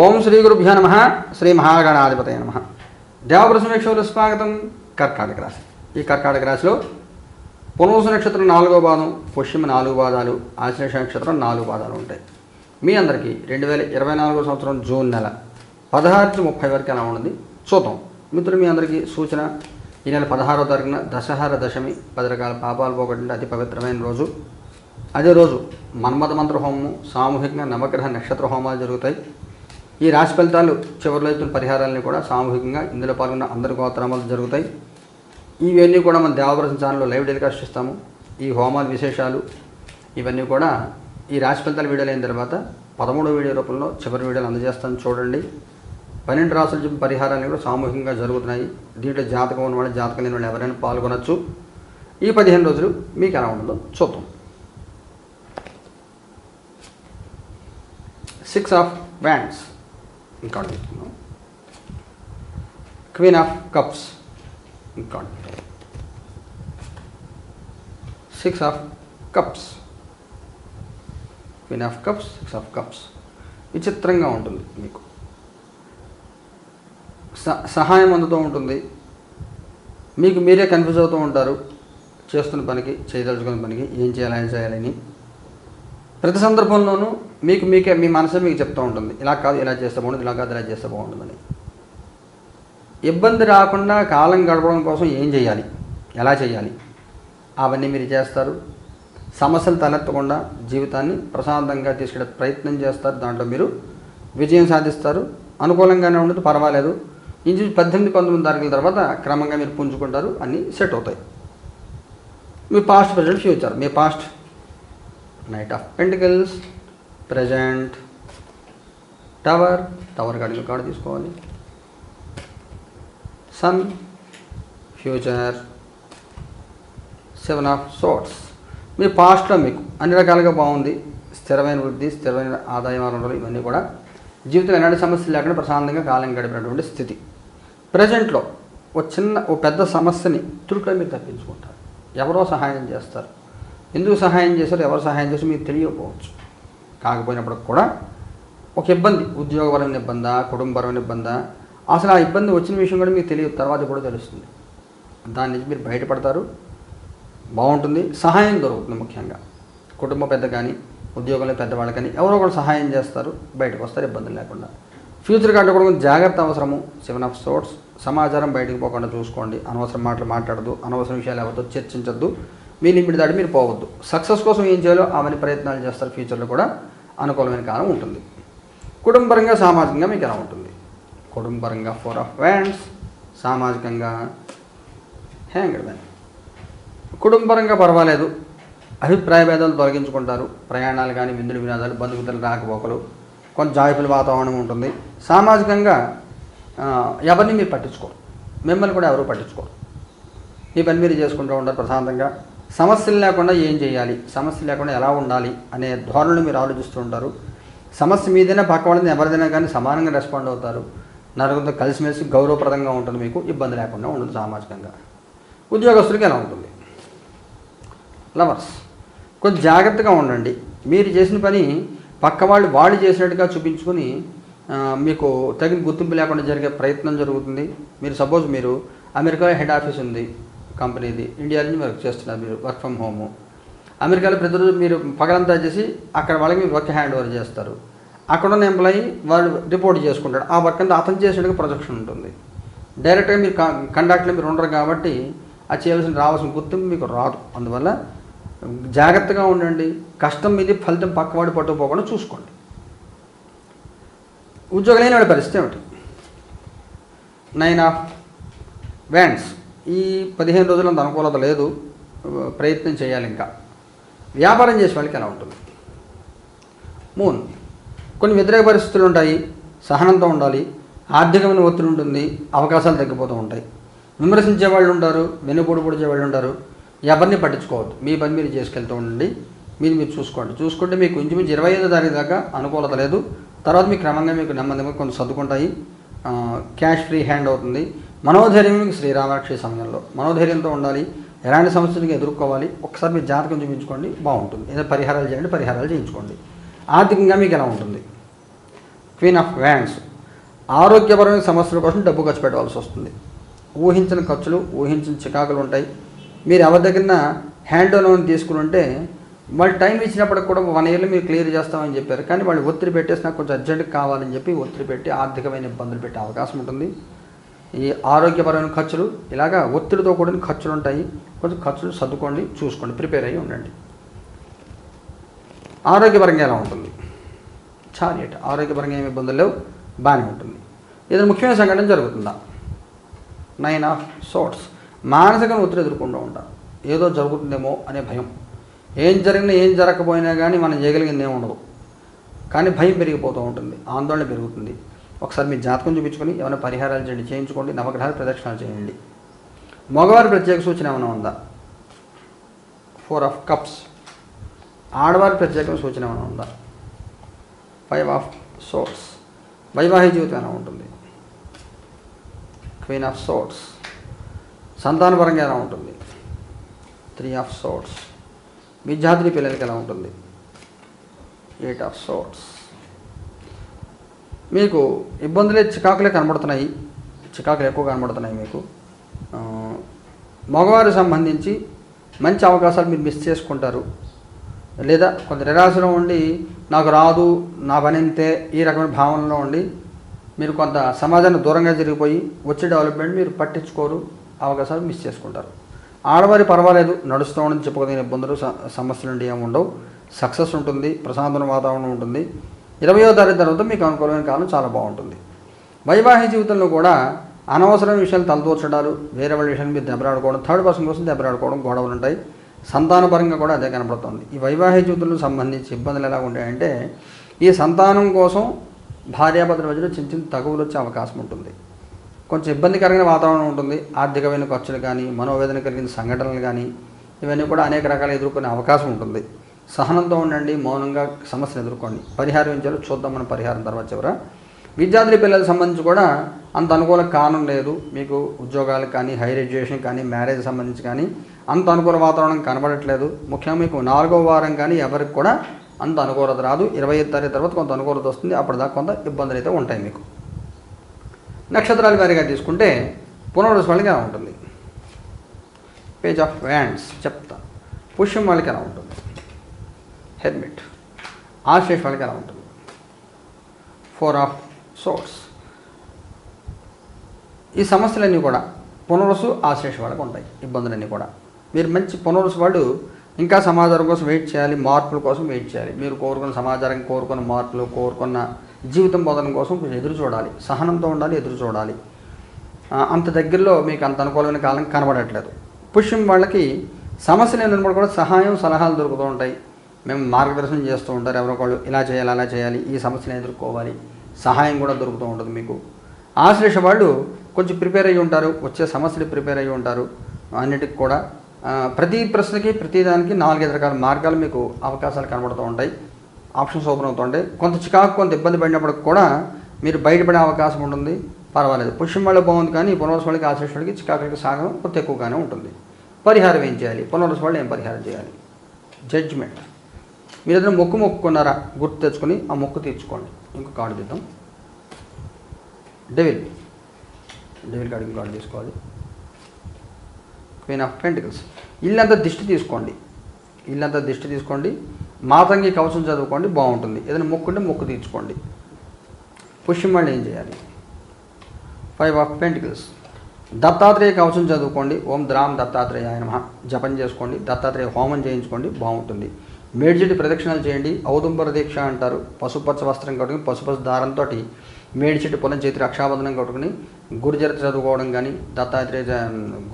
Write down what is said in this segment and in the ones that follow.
ఓం శ్రీ గురుభ్యో నమ శ్రీ మహాగణాధిపతయ నమ. దేవప్రసమీక్షలు స్వాగతం. కర్కాటక రాశి. ఈ కర్కాటక రాశిలో పునరుస నక్షత్రం నాలుగో పాదం పుష్యమ నాలుగు పాదాలు ఆశ్లేష నక్షత్రం నాలుగు పాదాలు ఉంటాయి. మీ అందరికీ రెండు వేల ఇరవై నాలుగో సంవత్సరం జూన్ నెల పదహారు నుంచి ముప్పై వరకు ఎలా ఉంది చూద్దాం. మిత్రులు మీ అందరికీ సూచన. ఈ నెల పదహారో తారీఖున దశహార దశమి పది రకాల పాపాలు పోగొట్టిన అతి పవిత్రమైన రోజు. అదే రోజు మన్మథ మంత్ర హోమము సామూహికంగా నవగ్రహ నక్షత్ర హోమాలు జరుగుతాయి. ఈ రాశి ఫలితాలు చివరిలో ఇచ్చిన పరిహారాలని కూడా సామూహికంగా ఇందులో పాల్గొన్న అందరి గోత్రమాలు జరుగుతాయి. ఇవన్నీ కూడా మన దేవప్రసం ఛానల్లో లైవ్ టెలికాస్ట్ ఇస్తాము ఈ హోమాల విశేషాలు ఇవన్నీ కూడా ఈ రాశి ఫలితాల వీడియోలు అయిన తర్వాత పదమూడో వీడియో రూపంలో చివరి వీడియోలు అందజేస్తాను. చూడండి. పన్నెండు రాసులు చెప్పిన పరిహారాలు కూడా సామూహికంగా జరుగుతున్నాయి. దీంట్లో జాతకం ఉన్నవాళ్ళు జాతకం లేని వాళ్ళు ఎవరైనా పాల్గొనొచ్చు. ఈ పదిహేను రోజులు మీకు ఎలా ఉంటుందో చూద్దాం. సిక్స్ ఆఫ్ వ్యాండ్స్ ఇంకా క్వీన్ ఆఫ్ కప్స్ ఇంకా six of cups queen of cups six of cups విచిత్రంగా ఉంటుంది మీకు. స- సహాయం అందుతూ ఉంటుంది. మీకు మీరే కన్ఫ్యూజ్ అవుతూ ఉంటారు. చేస్తున్న పనికి చేయదలుచుకున్న పనికి ఏం చేయాలి ఏం చేయాలని ప్రతి సందర్భంలోనూ మీకు మీకే మీ మనసే మీకు చెప్తూ ఉంటుంది. ఇలా కాదు ఇలా చేస్తే బాగుంటుంది ఇలా కాదు ఇలా చేస్తే బాగుంటుందని. ఇబ్బంది రాకుండా కాలం గడపడం కోసం ఏం చేయాలి? ఎలా చేయాలి? అవన్నీ మీరు చేస్తారు. సమస్యలు తలెత్తకుండా జీవితాన్ని ప్రశాంతంగా తీసుకెళ్ళే ప్రయత్నం చేస్తారు. దాంట్లో మీరు విజయం సాధిస్తారు. అనుకూలంగానే ఉండదు పర్వాలేదు. ఇంచు పద్దెనిమిది పంతొమ్మిది తారీఖుల తర్వాత క్రమంగా మీరు పుంజుకుంటారు అన్నీ సెట్ అవుతాయి. మీ past present future. Me past knight of pentacles present tower tower కాడికి కాడ తీసుకోవాలి. Sun future seven of swords మీ పాస్ట్లో మీకు అన్ని రకాలుగా బాగుంది. స్థిరమైన వృద్ధి స్థిరమైన ఆదాయం వనరులు ఇవన్నీ కూడా జీవితంలో ఎలాంటి సమస్యలు లేకుండా ప్రశాంతంగా కాలం గడిపినటువంటి స్థితి. ప్రజెంట్లో ఒక చిన్న ఓ పెద్ద సమస్యని తురుకులో మీరు తప్పించుకుంటారు. ఎవరో సహాయం చేస్తారు. ఎందుకు సహాయం చేశారు ఎవరు సహాయం చేశారు మీకు తెలియకపోవచ్చు. కాకపోయినప్పుడు కూడా ఒక ఇబ్బంది ఉద్యోగపరమైన ఇబ్బందా కుటుంబపరమైన ఇబ్బందా అసలు ఆ ఇబ్బంది వచ్చిన విషయం కూడా మీకు తెలియదు తర్వాత కూడా తెలుస్తుంది. దాని నుంచి మీరు బయటపడతారు బాగుంటుంది సహాయం దొరుకుతుంది ముఖ్యంగా. కుటుంబ పెద్ద కానీ ఉద్యోగంలో పెద్దవాళ్ళు కానీ ఎవరో ఒకరు సహాయం చేస్తారు బయటకు వస్తారు ఇబ్బందులు లేకుండా. ఫ్యూచర్ కంటే కూడా కొంచెం జాగ్రత్త అవసరము. సెవెన్ ఆఫ్ సోర్ట్స్ సమాచారం బయటకు పోకుండా చూసుకోండి. అనవసరం మాటలు మాట్లాడద్దు అనవసరం విషయాలు ఎవరితో చర్చించద్దు. మీ లిమిట్ దాటి మీరు పోవద్దు. సక్సెస్ కోసం ఏం చేయాలో అవన్నీ ప్రయత్నాలు చేస్తారు. ఫ్యూచర్లో కూడా అనుకూలమైన కాలం ఉంటుంది. కుటుంబరంగా సామాజికంగా మీకు ఎలా ఉంటుంది? కుటుంబరంగా ఫోర్ ఆఫ్ వ్యాండ్స్ సామాజికంగా హ్యాంగ్డ్ మ్యాన్ కుటుంబరంగా పర్వాలేదు. అభిప్రాయ భేదాలు తొలగించుకుంటారు. ప్రయాణాలు కానీ విందులు వినోదాలు బంధుమిత్రులు రాకపోకలు కొంచెం జాయిఫుల్ వాతావరణం ఉంటుంది. సామాజికంగా ఎవరిని మీరు పట్టించుకోరు. మిమ్మల్ని కూడా ఎవరు పట్టించుకోరు. మీ పని మీరు చేసుకుంటూ ఉంటారు ప్రశాంతంగా. సమస్యలు లేకుండా ఏం చేయాలి? సమస్య లేకుండా ఎలా ఉండాలి? అనే ధోరణిని మీరు ఆలోచిస్తూ ఉంటారు. సమస్య మీదైనా పక్క వాళ్ళని ఎవరిదైనా కానీ సమానంగా రెస్పాండ్ అవుతారు. నలుగురితో కలిసిమెలిసి గౌరవప్రదంగా ఉంటుంది మీకు ఇబ్బంది లేకుండా ఉంటుంది సామాజికంగా. ఉద్యోగస్తులకి ఎలా ఉంటుంది? లవర్స్ కొంచెం జాగ్రత్తగా ఉండండి. మీరు చేసిన పని పక్క వాళ్ళు వాళ్ళు చేసినట్టుగా చూపించుకొని మీకు తగిన గుర్తింపు లేకుండా జరిగే ప్రయత్నం జరుగుతుంది. మీరు సపోజ్ మీరు అమెరికా హెడ్ ఆఫీస్ ఉంది. కంపెనీది ఇండియా నుంచి వర్క్ చేస్తున్నారు మీరు వర్క్ ఫ్రమ్ హోము. అమెరికాలో ప్రతిరోజు మీరు పగలంతా చేసి అక్కడ వాళ్ళకి మీరు వర్క్ హ్యాండ్ ఓవర్ చేస్తారు. అక్కడ ఉన్న ఎంప్లాయీ వాళ్ళు రిపోర్ట్ చేసుకుంటాడు ఆ వర్క్ అంతా అతను చేసేందుకు ప్రొజెక్షన్ ఉంటుంది. డైరెక్ట్గా మీరు కండక్ట్లో మీరు ఉండరు కాబట్టి ఆ చేయాల్సిన రావాల్సిన గుర్తింపు మీకు రాదు. అందువల్ల జాగ్రత్తగా ఉండండి. కష్టం మీది ఫలితం పక్కవాడి పట్టుకుపోకుండా చూసుకోండి. ఉద్యోగం లేని వాడి పరిస్థితి ఏమిటి? నైన్ ఆఫ్ వ్యాండ్స్ ఈ పదిహేను రోజులు అంత అనుకూలత లేదు. ప్రయత్నం చేయాలి ఇంకా. వ్యాపారం చేసే వాళ్ళకి ఎలా ఉంటుంది? మూన్ కొన్ని వ్యతిరేక పరిస్థితులు ఉంటాయి. సహనంతో ఉండాలి. ఆర్థికమైన ఒత్తిడి ఉంటుంది. అవకాశాలు తగ్గిపోతూ ఉంటాయి. విమర్శించే వాళ్ళు ఉంటారు. వెనుపొడి పొడిచే వాళ్ళు ఉంటారు. ఎవరిని పట్టించుకోవద్దు. మీ పని మీరు చేసుకెళ్తూ ఉండండి. మీరు మీరు చూసుకోండి. చూసుకుంటే మీకు ఇంచుమించు ఇరవై ఐదో తారీఖు దాకా అనుకూలత లేదు. తర్వాత మీకు క్రమంగా మీకు నెమ్మదిగా కొన్ని సర్దుకుంటాయి. క్యాష్ ఫ్రీ హ్యాండ్ అవుతుంది. మనోధైర్యం మీకు శ్రీరామరక్ష సమయంలో. మనోధైర్యంతో ఉండాలి ఎలాంటి సమస్యలకి ఎదుర్కోవాలి ఒకసారి మీరు జాతకం చూపించుకోండి బాగుంటుంది. ఏదో పరిహారాలు చేయండి పరిహారాలు చేయించుకోండి. ఆర్థికంగా మీకు ఎలా ఉంటుంది? క్వీన్ ఆఫ్ వ్యాండ్స్ ఆరోగ్యపరమైన సమస్యల కోసం డబ్బు ఖర్చు పెట్టవలసి వస్తుంది. ఊహించిన ఖర్చులు ఊహించిన చికాకులు ఉంటాయి. మీరు ఎవరి దగ్గర హ్యాండ్ లోన్ తీసుకుని ఉంటే వాళ్ళు టైం ఇచ్చినప్పటికి కూడా వన్ ఇయర్లో మీరు క్లియర్ చేస్తామని చెప్పారు. కానీ వాళ్ళు ఒత్తిడి పెట్టేసి నాకు కొంచెం అర్జెంట్గా కావాలని చెప్పి ఒత్తిడి పెట్టి ఆర్థికమైన ఇబ్బందులు పెట్టే అవకాశం ఉంటుంది. ఈ ఆరోగ్యపరమైన ఖర్చులు ఇలాగా ఒత్తిడితో కూడిన ఖర్చులు ఉంటాయి. కొంచెం ఖర్చులు సర్దుకోండి చూసుకోండి ప్రిపేర్ అయ్యి ఉండండి. ఆరోగ్యపరంగా ఎలా ఉంటుంది? చారియట్ ఆరోగ్యపరంగా ఏమి ఇబ్బందులు లేవు బాగానే ఉంటుంది. ఏదైనా ముఖ్యమైన సంఘటన జరుగుతుందా? నైన్ ఆఫ్ సోట్స్ మానసికంగా ఒత్తిడి ఎదుర్కొంటూ ఉంటారు ఏదో జరుగుతుందేమో అనే భయం. ఏం జరిగినా ఏం జరగకపోయినా కానీ మనం చేయగలిగింది ఏమి ఉండదు. కానీ భయం పెరిగిపోతూ ఉంటుంది. ఆందోళన పెరుగుతుంది. ఒకసారి మీ జాతకం చూపించుకొని ఏమైనా పరిహారాలు చేయండి చేయించుకోండి నవగ్రహాలు ప్రదక్షిణాలు చేయండి. మగవారి ప్రత్యేక సూచన ఏమైనా ఉందా? ఫోర్ ఆఫ్ కప్స్ ఆడవారి ప్రత్యేక సూచన ఏమైనా ఉందా? ఫైవ్ ఆఫ్ సోట్స్ వైవాహిక జీవితం ఎలా ఉంటుంది? క్వీన్ ఆఫ్ సోట్స్ సంతానపరంగా ఎలా ఉంటుంది? త్రీ ఆఫ్ సోట్స్ విద్యార్థి పిల్లలకి ఎలా ఉంటుంది? ఎయిట్ ఆఫ్ సోట్స్ మీకు ఇబ్బందులే చికాకులే కనబడుతున్నాయి. చికాకులు ఎక్కువ కనబడుతున్నాయి మీకు. మగవారికి సంబంధించి మంచి అవకాశాలు మీరు మిస్ చేసుకుంటారు. లేదా కొంత నిరాశలో ఉండి నాకు రాదు నా పనింతే ఈ రకమైన భావనలో ఉండి మీరు కొంత సమాజాన్ని దూరంగా జరిగిపోయి వచ్చే డెవలప్మెంట్ మీరు పట్టించుకోరు అవకాశాలు మిస్ చేసుకుంటారు. ఆడవారి పర్వాలేదు నడుస్తూ ఉండని చెప్పుకోదగిన ఇబ్బందులు స- సమస్యలు నుండి ఏమి ఉండవు. సక్సెస్ ఉంటుంది ప్రశాంతమైన వాతావరణం ఉంటుంది. ఇరవయో తారీఖు తర్వాత మీకు అనుకూలమైన కాలం చాలా బాగుంటుంది. వైవాహిక జీవితంలో కూడా అనవసరమైన విషయాలు తలదూర్చడాలు వేరే వాళ్ళ విషయాలు మీరు దెబ్బలాడుకోవడం థర్డ్ పర్సన్ కోసం దెబ్బలాడుకోవడం గొడవలు ఉంటాయి. సంతానపరంగా కూడా అదే కనబడుతుంది ఈ వైవాహిక జీవితంలో సంబంధించి ఇబ్బందులు ఎలా ఉంటాయంటే ఈ సంతానం కోసం భార్యాభర్తల మధ్యలో చిన్న చిన్న తగువులు వచ్చే అవకాశం ఉంటుంది. కొంచెం ఇబ్బందికరమైన వాతావరణం ఉంటుంది. ఆర్థికమైన ఖర్చులు కానీ మనోవేదన కలిగిన సంఘటనలు కానీ ఇవన్నీ కూడా అనేక రకాలు ఎదుర్కొనే అవకాశం ఉంటుంది. సహనంతో ఉండండి మౌనంగా సమస్యను ఎదుర్కోండి. పరిహారం ఏం చేయాలో చూద్దాం మన పరిహారం తర్వాత చివర. విద్యార్థి పిల్లలకు సంబంధించి కూడా అంత అనుకూల కారణం లేదు. మీకు ఉద్యోగాలకు కానీ హైయర్ ఎడ్యుకేషన్ కానీ మ్యారేజ్ సంబంధించి కానీ అంత అనుకూల వాతావరణం కనబడట్లేదు. ముఖ్యంగా మీకు నాలుగో వారం కానీ ఎవరికి కూడా అంత అనుకూలత రాదు. ఇరవై ఐదు తారీఖు తర్వాత కొంత అనుకూలత వస్తుంది. అప్పటిదాకా కొంత ఇబ్బందులు అయితే ఉంటాయి మీకు. నక్షత్రాల వారిగా తీసుకుంటే పునర్వసు వాళ్ళకి ఎలా ఉంటుంది? పేజ్ ఆఫ్ వ్యాండ్స్ చెప్తా. పుష్యం వాళ్ళకి ఎలా ఉంటుంది? హెల్మెట్ ఆశ్లేష్ వాళ్ళకి ఎలా ఉంటుంది? ఫోర్ ఆఫ్ సోర్స్ ఈ సమస్యలన్నీ కూడా పునరుసు ఆశేష వాళ్ళకి ఉంటాయి ఇబ్బందులన్నీ కూడా. మీరు మంచి పునరుసు వాళ్ళు ఇంకా సమాచారం కోసం వెయిట్ చేయాలి మార్పుల కోసం వెయిట్ చేయాలి. మీరు కోరుకున్న సమాచారం కోరుకున్న మార్పులు కోరుకున్న జీవితం బోధన కోసం కొంచెం ఎదురు చూడాలి. సహనంతో ఉండాలి ఎదురు చూడాలి. అంత దగ్గరలో మీకు అంత అనుకూలమైన కాలం కనబడట్లేదు. పుష్యం వాళ్ళకి సమస్యలు ఏంటంటే కూడా సహాయం సలహాలు దొరుకుతూ ఉంటాయి. మేము మార్గదర్శనం చేస్తూ ఉంటారు. ఎవరో ఇలా చేయాలి అలా చేయాలి ఈ సమస్యను ఎదుర్కోవాలి. సహాయం కూడా దొరుకుతూ ఉంటుంది మీకు. ఆశ్లేష వాళ్ళు కొంచెం ప్రిపేర్ అయ్యి ఉంటారు. వచ్చే సమస్యలు ప్రిపేర్ అయ్యి ఉంటారు. అన్నిటికి కూడా ప్రతి ప్రశ్నకి ప్రతి దానికి నాలుగైదు రకాల మార్గాలు మీకు అవకాశాలు కనబడుతూ ఉంటాయి. ఆప్షన్స్ ఓపెన్ అవుతూ ఉంటాయి. కొంత చికాకు కొంత ఇబ్బంది పడినప్పటికి కూడా మీరు బయటపడే అవకాశం ఉంటుంది. పర్వాలేదు. పుష్యం వాళ్ళకి బాగుంది కానీ పునర్వసు వాళ్ళకి ఆశ్లేష వాళ్ళకి చికాకులకి సాగడం కొంత ఎక్కువగానే ఉంటుంది. పరిహారం ఏం చేయాలి? పునర్వసు వాళ్ళు ఏం పరిహారం చేయాలి? జడ్జ్మెంట్. మీరు ఏదైనా మొక్కు మొక్కుకున్నారా? గుర్తు తెచ్చుకొని ఆ మొక్కు తీర్చుకోండి. ఇంకో కార్డు తీద్దాం. డెవిల్ డెవిల్ కార్డు ఇంకో కార్డు తీసుకోవాలి. క్వీన్ ఆఫ్ పెంటికల్స్ ఇల్లంతా దిష్టి తీసుకోండి. ఇల్లంతా దిష్టి తీసుకోండి. మాతంగి కవచం చదువుకోండి బాగుంటుంది. ఏదైనా మొక్కుంటే మొక్కు తీర్చుకోండి. పుష్యం ఏం చేయాలి? ఫైవ్ ఆఫ్ పెంటికల్స్ దత్తాత్రేయ కవచం చదువుకోండి. ఓం ద్రామ్ దత్తాత్రేయ ఆయన జపం చేసుకోండి. దత్తాత్రేయ హోమం చేయించుకోండి. బాగుంటుంది. మేడిచెట్టు ప్రదక్షిణాలు చేయండి. ఔదుంబర దీక్ష అంటారు. పసుపచ్చ వస్త్రం కట్టుకుని పసుపచ్చ దారంతో మేడి చెట్టు పొలం చేతి రక్షాబంధనం కట్టుకుని గురుచరిత్ర చదువుకోవడం కానీ దత్తాత్రేయ జ-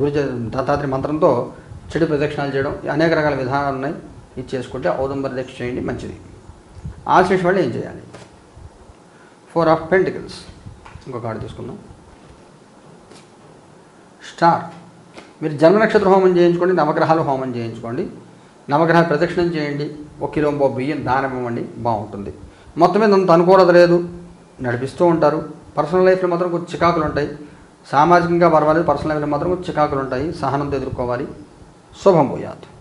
గురుజ దత్తాత్రేయ మంత్రంతో చెడు ప్రదక్షిణాలు చేయడం అనేక రకాల విధానాలు ఉన్నాయి. ఇది చేసుకుంటే ఔదుంబర దీక్ష చేయండి మంచిది. ఆశీష్ వాళ్ళు ఏం చేయాలి? Four of pentacles. ఇంకొక కార్డు తీసుకుందాం. స్టార్. మీరు జన్మ నక్షత్ర హోమం చేయించుకోండి నవగ్రహాలు హోమం చేయించుకోండి. నవగ్రహ ప్రదక్షిణం చేయండి. ఒక కిలోబో బియ్యం దానం ఇవ్వండి. బాగుంటుంది. మొత్తం మీద అంత అనుకూలత లేదు. నడిపిస్తూ ఉంటారు. పర్సనల్ లైఫ్లో మాత్రం కొంచెం చికాకులు ఉంటాయి. సామాజికంగా పర్వాలేదు. పర్సనల్ లైఫ్లో మాత్రం కొంచెం చికాకులు ఉంటాయి. సహనంతో ఎదుర్కోవాలి. శుభం పోయాదు